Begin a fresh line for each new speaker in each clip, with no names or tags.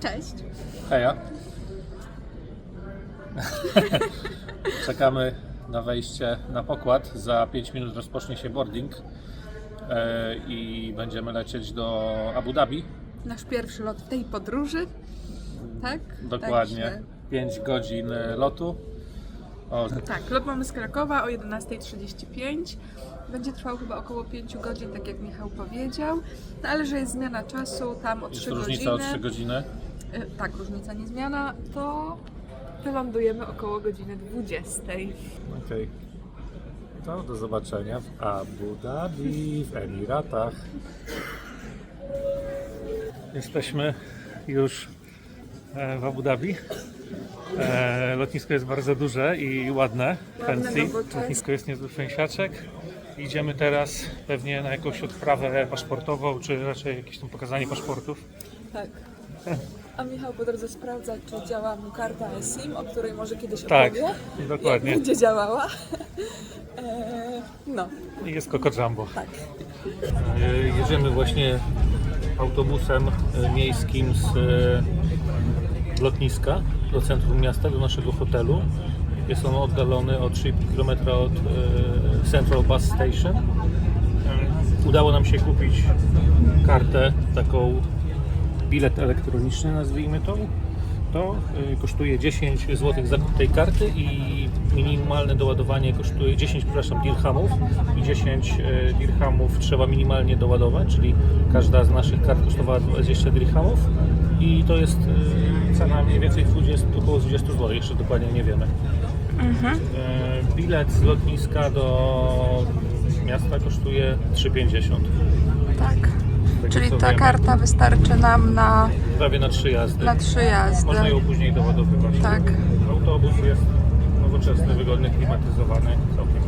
Cześć.
Heja. Czekamy na wejście na pokład. Za 5 minut rozpocznie się boarding e, i będziemy lecieć do Abu Dhabi.
Nasz pierwszy lot w tej podróży. Tak?
Dokładnie
Także,
5 godzin e, lotu. O,
tak, lot mamy z Krakowa o 11.35. Będzie trwał chyba około 5 godzin, tak jak Michał powiedział. No ale że jest zmiana czasu, tam o 3
jest
godziny.
różnica o 3 godziny.
Y, Tak, różnica nie zmiana, to wylądujemy około godziny 20.
Okej. To do zobaczenia w Abu Dhabi, w Emiratach. Jesteśmy już e, w Abu Dhabi. E, Lotnisko jest bardzo duże i ładne, fancy. Lotnisko jest niezły fęsiaczek. Idziemy teraz pewnie na jakąś odprawę paszportową, czy raczej jakieś tam pokazanie paszportów.
Tak. A Michał po drodze sprawdza, czy działa mu karta SIM, o której może kiedyś
Tak,
opowie.
dokładnie.
Jak będzie działała. Eee, no,
I jest Coco Jumbo.
tak.
E, Jedziemy właśnie autobusem e, miejskim z e, lotniska do centrum miasta, do naszego hotelu. Jest on oddalony o 3,5 km od e, Central Bus Station. E, Udało nam się kupić kartę, taką bilet elektroniczny nazwijmy to. To e, kosztuje 10 zł zakup tej karty i minimalne doładowanie kosztuje 10 przepraszam, dirhamów i 10 e, dirhamów trzeba minimalnie doładować, czyli każda z naszych kart kosztowała 20 dirhamów i to jest e, cena mniej więcej 20, około 20 zł, jeszcze dokładnie nie wiemy. E, Bilet z lotniska do miasta kosztuje 3,50.
Tak. Czyli ta karta wystarczy nam na,
Prawie na 3 jazdy.
na trzy jazdy.
Można ją później doładowywać.
Tak.
Autobus jest nowoczesny, wygodny, klimatyzowany, całkiem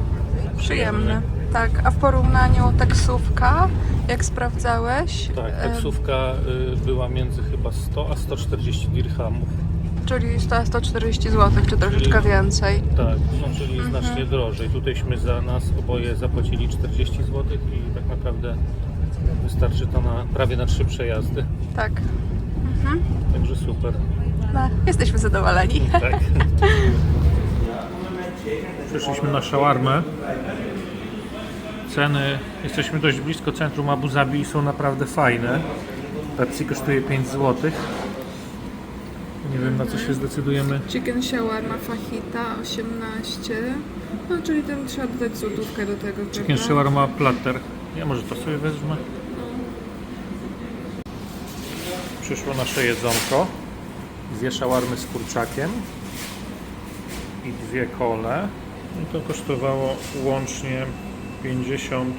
Przyjemny. Tak, a w porównaniu taksówka, jak sprawdzałeś,
Tak,
em,
taksówka y, była między chyba 100 a 140 dirhamów.
czyli 100, 140 zł, czy troszeczkę
Czyli-
więcej.
Tak, no, czyli
Mhm.
znacznie drożej. Tutejśmy za nas oboje zapłacili 40 zł i tak naprawdę wystarczy to na prawie na trzy przejazdy.
Tak.
Także super.
No, jesteśmy zadowoleni.
Tak. Przyszliśmy na szawarmę. Ceny, jesteśmy dość blisko centrum Abu Zabi i są naprawdę fajne. Pepsi kosztuje 5 zł. Nie wiem na co się zdecydujemy.
Chicken shawarma fajita 18. No, czyli tam trzeba dodać złotówkę do tego.
Chicken
prawda?
shawarma platter. Ja może to sobie wezmę. Przyszło nasze jedzonko. Dwie szawarmy z kurczakiem i dwie kole. I to kosztowało łącznie 50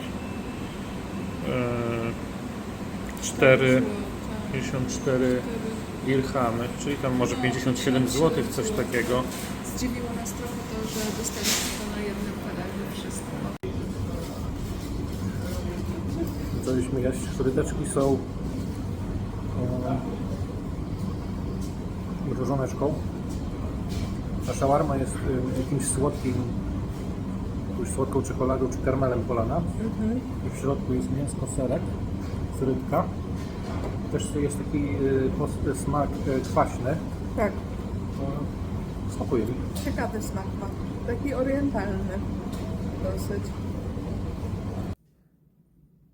e, 4, 54 dirhamy, czyli tam może 57 zł, coś takiego.
Zdziwiło nas trochę to, że dostaliśmy to na jednym talerzu wszystko.
Zaczęliśmy jeść. Fryteczki są e, mrożoneczką. Ta szawarma jest e, jakimś słodkim, jakąś słodką czekoladą czy karmelem polana. I w środku jest mięsko, serek, frytka. Też jest taki pos- smak e, kwaśny.
Tak,
E, Smakuje mi.
ciekawy smak ma. Taki orientalny dosyć.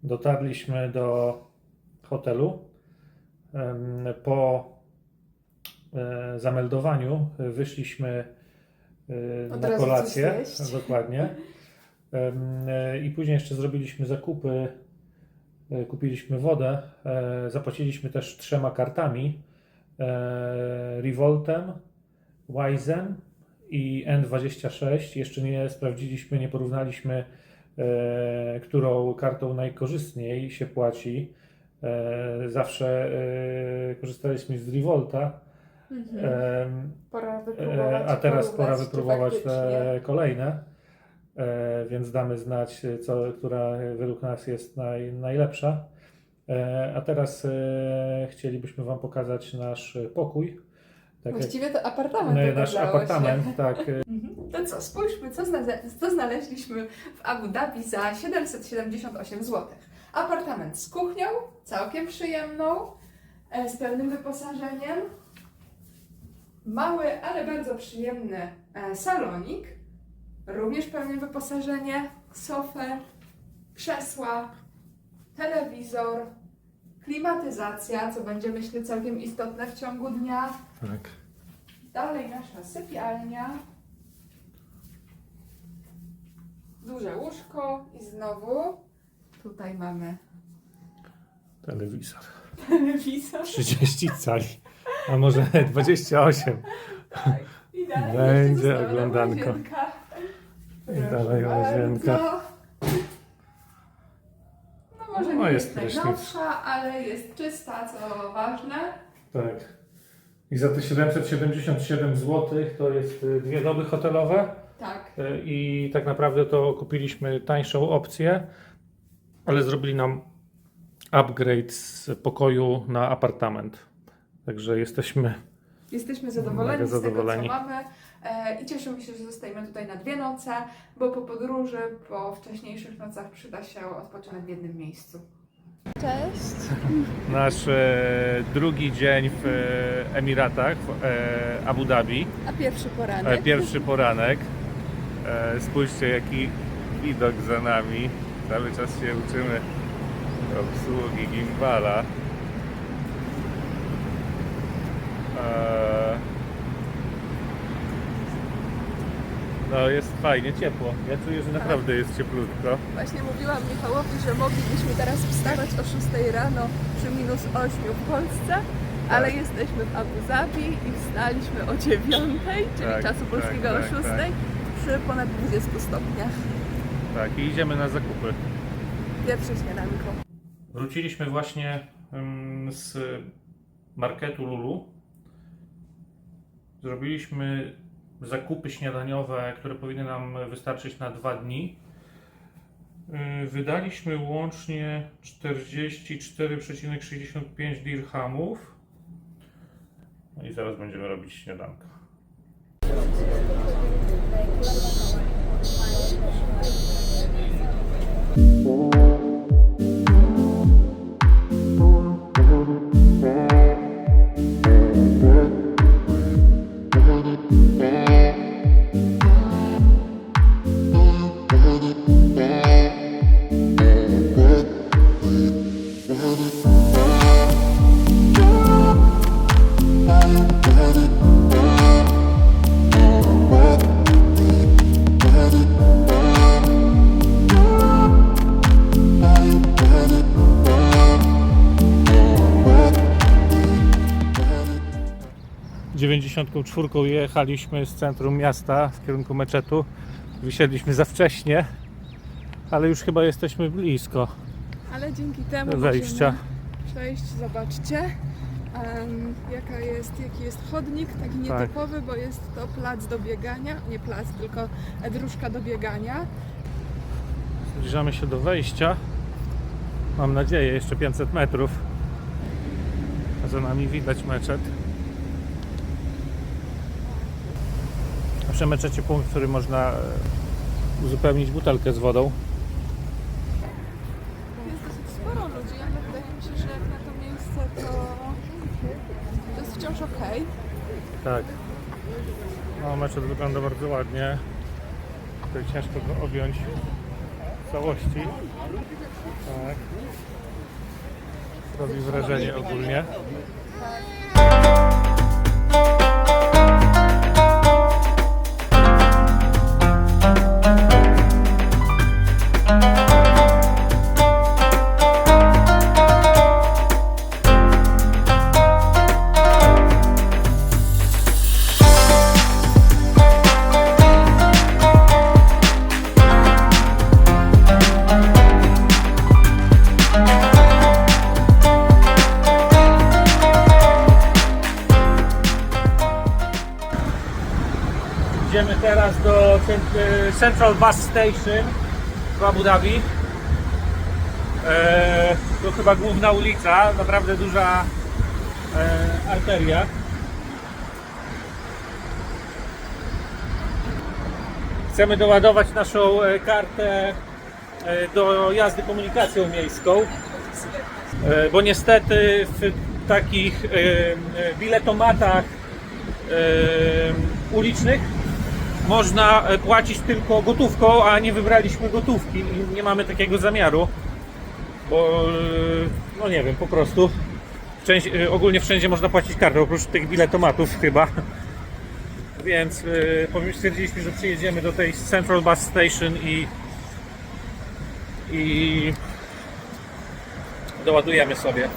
Dotarliśmy do hotelu. Po e, zameldowaniu wyszliśmy e, na kolację. Dokładnie. E, I później jeszcze zrobiliśmy zakupy. Kupiliśmy wodę. Zapłaciliśmy też trzema kartami. Revoltem, Wise'em i N26. Jeszcze nie sprawdziliśmy, nie porównaliśmy, którą kartą najkorzystniej się płaci. E, zawsze e, korzystaliśmy z Revolta, e,
wypróbować.
a teraz pora wypróbować te kolejne. E, więc damy znać, co, która według nas jest naj, najlepsza. E, a teraz e, chcielibyśmy Wam pokazać nasz pokój. Tak
Właściwie to apartament
e, nasz apartament, tak.
To co, spójrzmy, co, zna co znaleźliśmy w Abu Dhabi za 778 zł. Apartament z kuchnią, całkiem przyjemną,
e, z pełnym wyposażeniem. Mały, ale bardzo przyjemny e, salonik. Również pełne wyposażenie, sofę, krzesła, telewizor, klimatyzacja, co będzie myślę całkiem istotne w ciągu dnia.
Tak.
Dalej nasza sypialnia. Duże łóżko i znowu tutaj mamy
Telewizor.
telewizor.
30 cali, a może 28.
Tak. I dalej
Będzie
jeszcze została nam
oglądanko.
łazienka.
I dalej
Proszę
łazienka.
bardzo. No może
No,
nie
jest
jest,
prysznic.
najnowsza, ale jest czysta, co ważne.
Tak. I za te 777 zł to jest y, dwie doby hotelowe.
Tak.
Y, I tak naprawdę to kupiliśmy tańszą opcję, ale zrobili nam upgrade z pokoju na apartament. Także jesteśmy.
Jesteśmy zadowoleni,
Mega
z tego,
zadowoleni.
co mamy e, i cieszymy się, że zostajemy tutaj na dwie noce, bo po podróży, po wcześniejszych nocach przyda się odpoczynek w jednym miejscu. Cześć!
Nasz e, drugi dzień w e, Emiratach, w e, Abu Dhabi.
A pierwszy
E,
poranek?
Pierwszy poranek. E, Spójrzcie jaki widok za nami. Cały czas się uczymy obsługi gimbala. E, No jest fajnie, ciepło. Ja czuję, że naprawdę jest cieplutko.
Właśnie mówiłam Michałowi, że moglibyśmy teraz wstawać o 6 rano przy minus 8 w Polsce, ale jesteśmy w Abu Zabi i wstaliśmy o 9, czyli
Tak,
czasu
tak,
polskiego
tak,
o 6
tak.
przy ponad 20 stopniach.
Tak, i idziemy na zakupy.
Pierwsze śniadanko.
Wróciliśmy właśnie ym, z marketu Lulu. Zrobiliśmy zakupy śniadaniowe, które powinny nam wystarczyć na dwa dni. Y, wydaliśmy łącznie 44,65 dirhamów. No i zaraz będziemy robić śniadanka. 64 jechaliśmy z centrum miasta w kierunku meczetu. Wysiedliśmy za wcześnie, ale już chyba jesteśmy blisko.
Ale dzięki temu
wejścia.
przejść, zobaczcie um, jaka jest, jaki jest chodnik, taki tak. nietypowy, tak. bo jest to plac do biegania, nie plac, tylko dróżka do biegania.
Zbliżamy się do wejścia. Mam nadzieję, jeszcze 500 metrów. Za nami widać meczet. Przy meczecie punkt, w którym można e, uzupełnić butelkę z wodą.
Jest dosyć sporo ludzi, ale wydaje mi się, że jak na to miejsce to, to jest wciąż ok.
Tak. No, meczet wygląda bardzo ładnie. Tutaj ciężko go objąć w całości. Tak. Robi wrażenie ogólnie. Idziemy teraz do e, Central Bus Station w Abu Dhabi. E, to chyba główna ulica, naprawdę duża e, arteria. Chcemy doładować naszą kartę do jazdy komunikacją miejską, bo niestety w takich biletomatach ulicznych można e, płacić tylko gotówką, a nie wybraliśmy gotówki i nie mamy takiego zamiaru, bo e, no nie wiem, po prostu Część, e, ogólnie wszędzie można płacić kartą, oprócz tych biletomatów chyba. Więc yy, stwierdziliśmy, że przyjedziemy do tej Central Bus Station i i doładujemy sobie.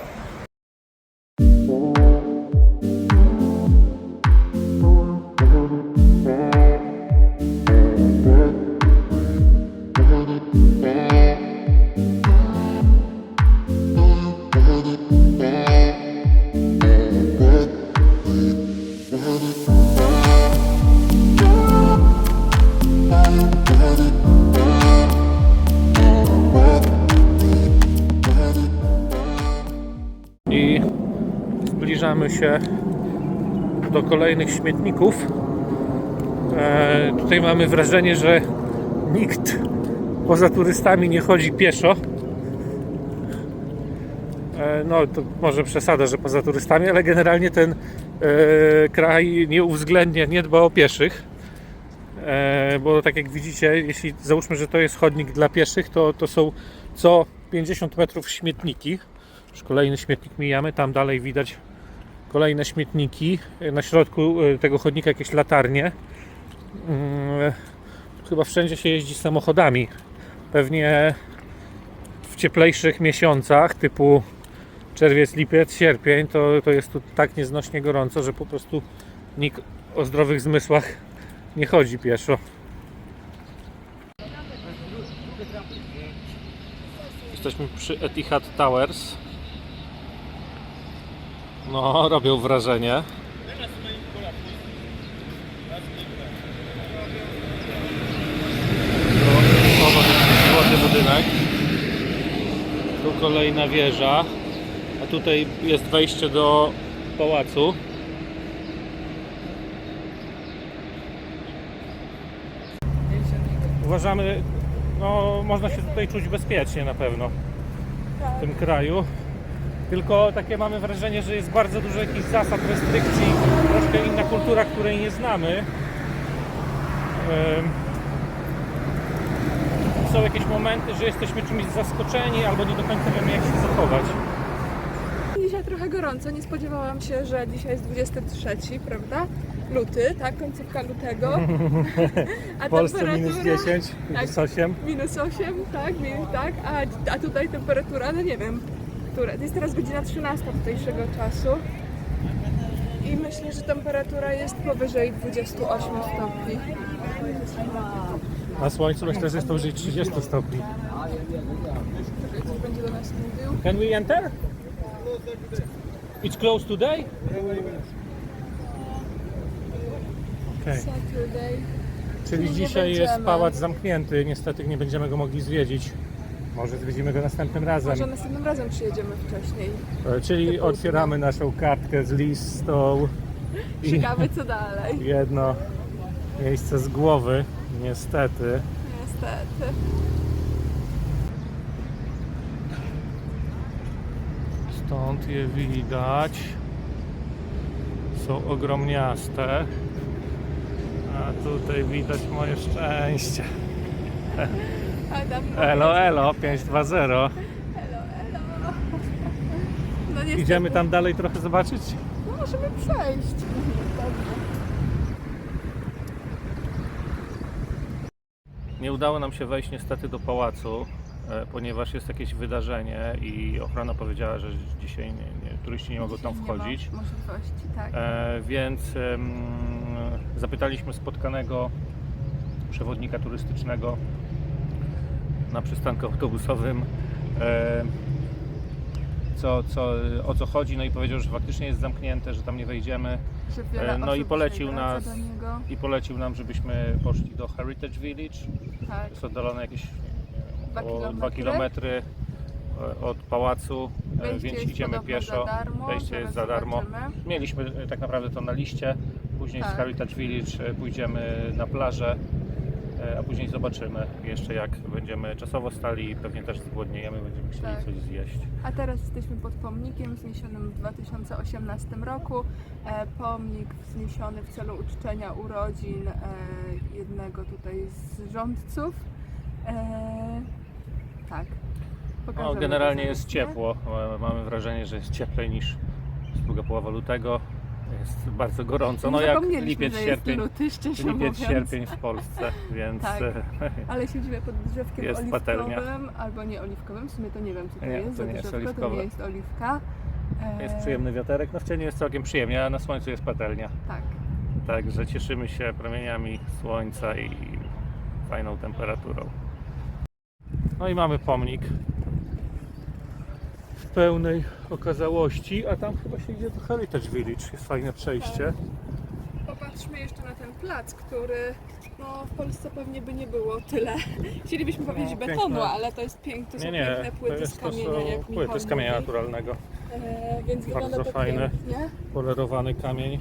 Się do kolejnych śmietników. E, tutaj mamy wrażenie, że nikt poza turystami nie chodzi pieszo. E, no to może przesada, że poza turystami, ale generalnie ten e, kraj nie uwzględnia, nie dba o pieszych. Bo tak jak widzicie, jeśli załóżmy, że to jest chodnik dla pieszych, to, to są co 50 metrów śmietniki. Już kolejny śmietnik mijamy, tam dalej widać kolejne śmietniki. Na środku e, tego chodnika jakieś latarnie. Mm, Chyba wszędzie się jeździ samochodami. Pewnie w cieplejszych miesiącach, typu czerwiec, lipiec, sierpień, to, to jest tu tak nieznośnie gorąco, że po prostu nikt o zdrowych zmysłach nie chodzi pieszo. Jesteśmy przy Etihad Towers. No, robią wrażenie. Ładny budynek. Tu kolejna wieża. A tutaj jest wejście do pałacu. Uważamy, no można się tutaj czuć bezpiecznie na pewno w tym kraju. Tylko takie mamy wrażenie, że jest bardzo dużo jakichś zasad, restrykcji, troszkę inna kultura, której nie znamy. Są jakieś momenty, że jesteśmy czymś zaskoczeni albo nie do końca wiemy jak się zachować.
Dzisiaj trochę gorąco, nie spodziewałam się, że dzisiaj jest 23, prawda? Luty, tak? Końcówka lutego. A
W Polsce minus
temperatura-
10,
Tak.
minus 8.
Minus 8, tak, minus, tak. A, a tutaj temperatura, no nie wiem, która. To jest teraz godzina 13 tutejszego czasu. I myślę, że temperatura jest powyżej 28 stopni.
Na słońcu myślę, że jest powyżej 30 stopni.
Czekaj, coś będzie do nas mówił.
Can we enter? It's closed today? Okay.
Saturday.
Czyli
nie
dzisiaj jest
będziemy.
pałac zamknięty, niestety nie będziemy go mogli zwiedzić. Może zwiedzimy go następnym razem.
Może następnym razem przyjedziemy wcześniej.
E, Czyli otwieramy naszą kartkę z listą i
Ciekawe co dalej.
jedno miejsce z głowy, niestety.
Niestety.
Stąd je widać. Są ogromniaste. A tutaj widać moje szczęście.
Adam,
Elo, elo, 520.
elo, elo. No niestety.
Idziemy tam dalej trochę zobaczyć?
No możemy przejść.
Nie udało nam się wejść niestety do pałacu, e, ponieważ jest jakieś wydarzenie i ochrona powiedziała, że dzisiaj nie, nie, turyści nie mogą tam
Nie ma
wchodzić.
Możliwości, tak.
E, więc zapytaliśmy spotkanego przewodnika turystycznego na przystanku autobusowym, e, co, co, o co chodzi, no i powiedział, że faktycznie jest zamknięte, że tam nie wejdziemy e, no i polecił nas i polecił nam, żebyśmy poszli do Heritage Village,
Tak.
jest oddalone jakieś
Dwa
o 2
kilometry.
km od pałacu, e,
Wejście
więc idziemy pieszo.
za darmo,
Wejście jest za darmo.
zobaczymy.
Mieliśmy e, tak naprawdę to na liście. Później z
Tak.
Heritage Village e, pójdziemy na plażę e, a później zobaczymy jeszcze jak będziemy czasowo stali, pewnie też zgłodniejemy, będziemy chcieli
Tak.
coś zjeść.
A teraz jesteśmy pod pomnikiem wzniesionym w 2018 roku. E, pomnik wzniesiony w celu uczczenia urodzin e, jednego tutaj z rządców. E, tak.
No, generalnie jest ciepło, e, mamy wrażenie, że jest cieplej niż druga połowa lutego. Jest bardzo gorąco, no jak
Zapomnieliśmy,
lipiec,
że jest
sierpień,
luty, szczerze
lipiec,
mówiąc.
sierpień w Polsce, więc
Tak.
e,
Ale siedzimy pod drzewkiem
Jest
oliwkowym,
patelnia.
albo nie oliwkowym, w sumie to nie wiem co to
Nie,
jest
to
za
nie jest
drzewko, to
oliwkowe.
nie jest oliwka. E,
jest przyjemny wiaterek. No w cieniu jest całkiem przyjemnie, a na słońcu jest patelnia.
Tak.
Także cieszymy się promieniami słońca i fajną temperaturą. No i mamy pomnik w pełnej okazałości, a tam chyba się idzie do Heritage Village. Jest fajne przejście.
Popatrzmy jeszcze na ten plac, który no, w Polsce pewnie by nie było tyle. Chcielibyśmy powiedzieć
No,
betonu,
piękne.
ale to jest piękne, to są
Nie, nie,
piękne
to,
płyty z
jest, to
kamienia,
są
jak Michał
płyty z kamienia
mówi.
naturalnego.
E, więc wygląda
Bardzo
to
fajne.
pięknie.
Polerowany kamień.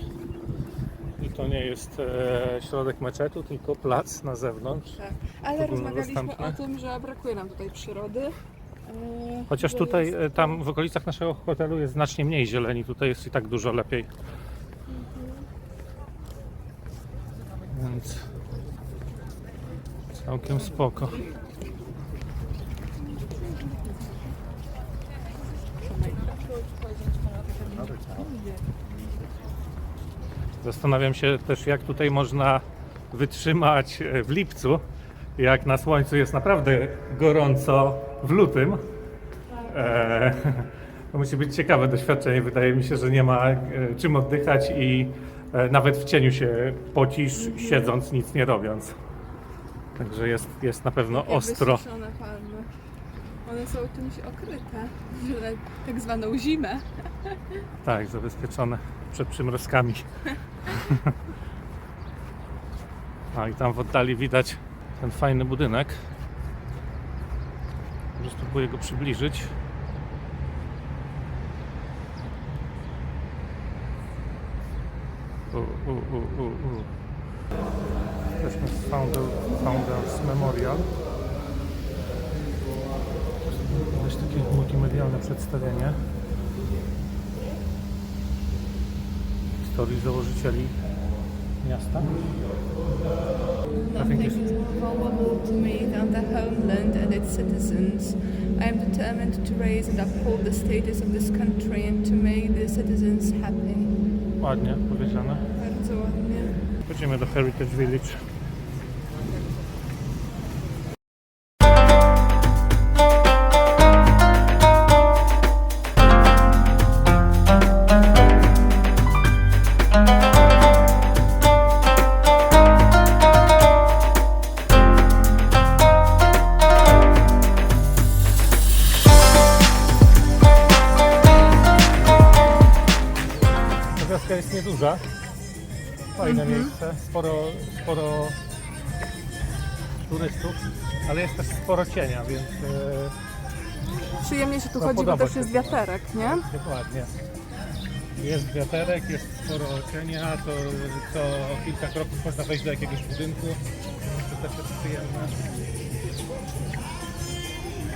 I to nie jest e, środek meczetu, tylko plac na zewnątrz.
Tak. Ale rozmawialiśmy o tym, że brakuje nam tutaj przyrody.
Chociaż tutaj, e, tam w okolicach naszego hotelu jest znacznie mniej zieleni, tutaj jest i tak dużo lepiej. Więc całkiem spoko. Zastanawiam się też, jak tutaj można wytrzymać e, w lipcu, jak na słońcu jest naprawdę gorąco w lutym. E, to musi być ciekawe doświadczenie. Wydaje mi się, że nie ma e, czym oddychać i e, nawet w cieniu się pocisz, siedząc, nic nie robiąc. Także jest, jest na pewno
Takie
ostro.
wysuszone palmy. One są czymś okryte, że tak zwaną zimę.
Tak, zabezpieczone przed przymrozkami. A i tam w oddali widać ten fajny budynek. Spróbuję go przybliżyć. U, u, u. Jesteśmy w Founder, Founders Memorial. Jest takie multimedialne przedstawienie. historii założycieli miasta.
Nothing
is-
more valuable to me than the homeland and its citizens. I am determined to raise and uphold the status of this country and to make the citizens happy.
Ładnie powiedziane.
Bardzo ładnie.
Chodzimy do Heritage Village. Sporo cienia, więc e,
Przyjemnie się tu
No,
chodzi, bo
podoba
też
się.
jest wiaterek, nie?
dokładnie. Jest wiaterek, jest sporo cienia, to co kilka kroków można wejść do jakiegoś budynku. To też jest przyjemne.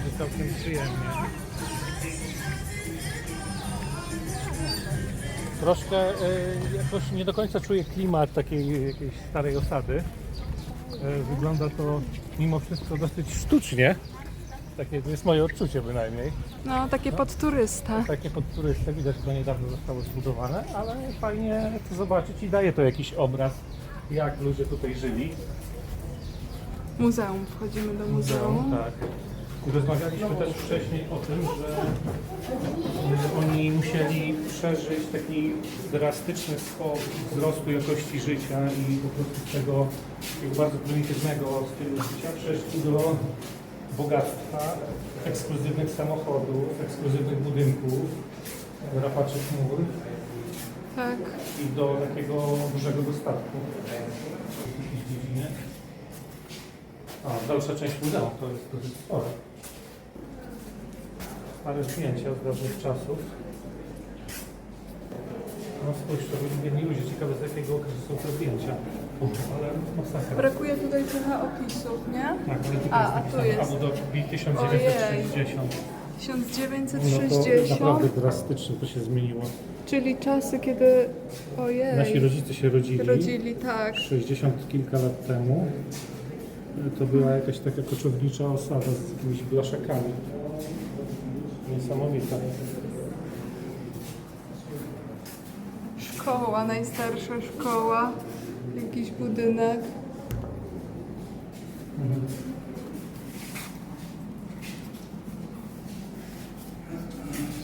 Jest całkiem przyjemnie. Troszkę e, jakoś nie do końca czuję klimat takiej jakiejś starej osady. E, wygląda to mimo wszystko dosyć sztucznie. Takie to jest moje odczucie bynajmniej.
No, takie pod turysta.
Takie pod turystę widać, że niedawno zostało zbudowane, ale fajnie to zobaczyć i daje to jakiś obraz, jak ludzie tutaj żyli.
Muzeum, wchodzimy do muzeum.
Tak. I rozmawialiśmy też wcześniej o tym, że oni musieli przeżyć taki drastyczny skok wzrostu jakości życia i po prostu tego bardzo prymitywnego stylu życia przeszli do bogactwa, ekskluzywnych samochodów, ekskluzywnych budynków, rapaczy chmur
Tak.
i do takiego dużego dostatku. Jakieś dziedzinie. A, dalsza część muzeum to jest dosyć spore. Stare zdjęcia z dawnych czasów. No spójrz, to byli biedni ludzie. Ciekawe z jakiego okresu są te zdjęcia. ale masakra.
Brakuje tutaj trochę opisów, nie?
Tak, ale tutaj
A, a
jest
tu
napisane
jest.
Abu Dhabi 1960. No to
1960,
naprawdę drastycznie to się zmieniło.
czyli czasy, kiedy... Ojej.
Nasi rodzice się rodzili.
rodzili, tak.
60 kilka lat temu. To była jakaś taka koczownicza osada z jakimiś blaszakami. Niesamowita.
Szkoła, najstarsza szkoła. Jakiś budynek.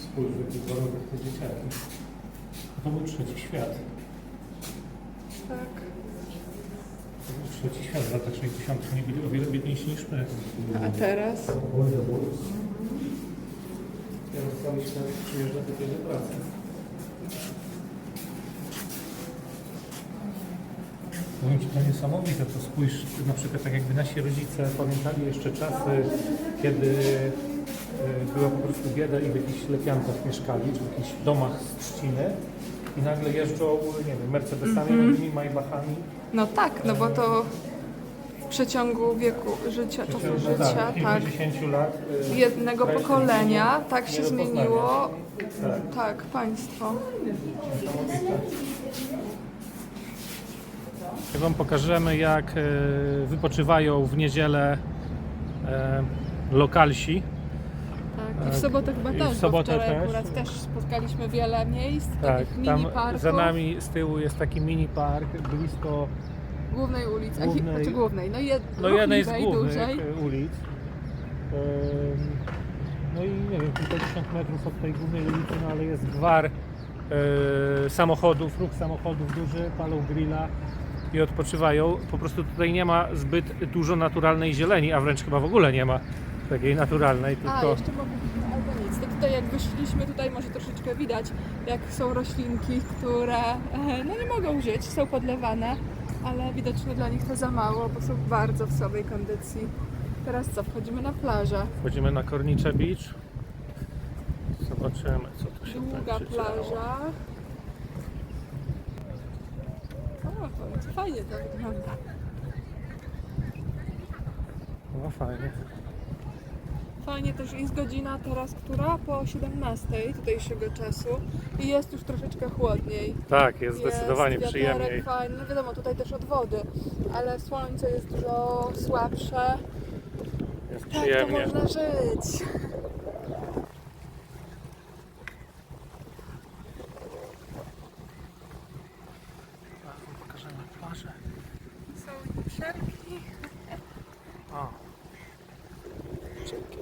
Spójrz, w jakich warunkach te dzieciaki. To był trzeci świat.
Tak.
To był trzeci świat w latach 60. Oni byli o wiele biedniejsi niż my.
A teraz?
Teraz cały świat przyjeżdża do pracy. Powiem Ci, to niesamowite, to spójrz, na przykład tak jakby nasi rodzice pamiętali jeszcze czasy, kiedy y, była po prostu bieda i w jakichś lepiankach mieszkali, czy w jakichś domach z trzciny i nagle jeżdżą, nie wiem, Mercedesami, nowymi Maybachami.
No tak, no bo to w przeciągu wieku życia, czasu życia,
tak,
tak.
lat. y,
Jednego pokolenia, tak się zmieniło.
Tak.
Tak, państwo.
Wam pokażemy, jak e, wypoczywają w niedzielę e, lokalsi.
Tak. I w sobotę chyba
I w
też,
sobotę
wczoraj
też.
akurat też spotkaliśmy wiele miejsc,
Tak,
takich mini parków.
za nami z tyłu jest taki mini park blisko
Głównej ulicy,
Głównej-
znaczy głównej, no, jed,
no, jednej z głównych
dużej.
e, ulic. No i nie wiem, kilkadziesiąt metrów od tej głównej ulicy, no ale jest gwar e, samochodów, ruch samochodów duży, palą grilla i odpoczywają. Po prostu tutaj nie ma zbyt dużo naturalnej zieleni, a wręcz chyba w ogóle nie ma takiej naturalnej,
A,
tylko
jeszcze mogę, albo nic. Tutaj jak wyszliśmy, tutaj może troszeczkę widać, jak są roślinki, które e, no nie mogą żyć, są podlewane, ale widocznie dla nich to za mało, bo są bardzo w słabej kondycji. Teraz co, wchodzimy na plażę.
Wchodzimy na Kornicze Beach. Zobaczymy, co tu się
Długa
będzie działo.
plaża. O, to fajnie to wygląda.
No fajnie.
Fajnie też jest godzina teraz, która? Po 17 tutejszego czasu i jest już troszeczkę chłodniej.
Tak, jest zdecydowanie przyjemniej.
fajny, no wiadomo, tutaj też od wody, ale słońce jest dużo słabsze.
Jest
Tak, to
przyjemnie.
można żyć. Chau.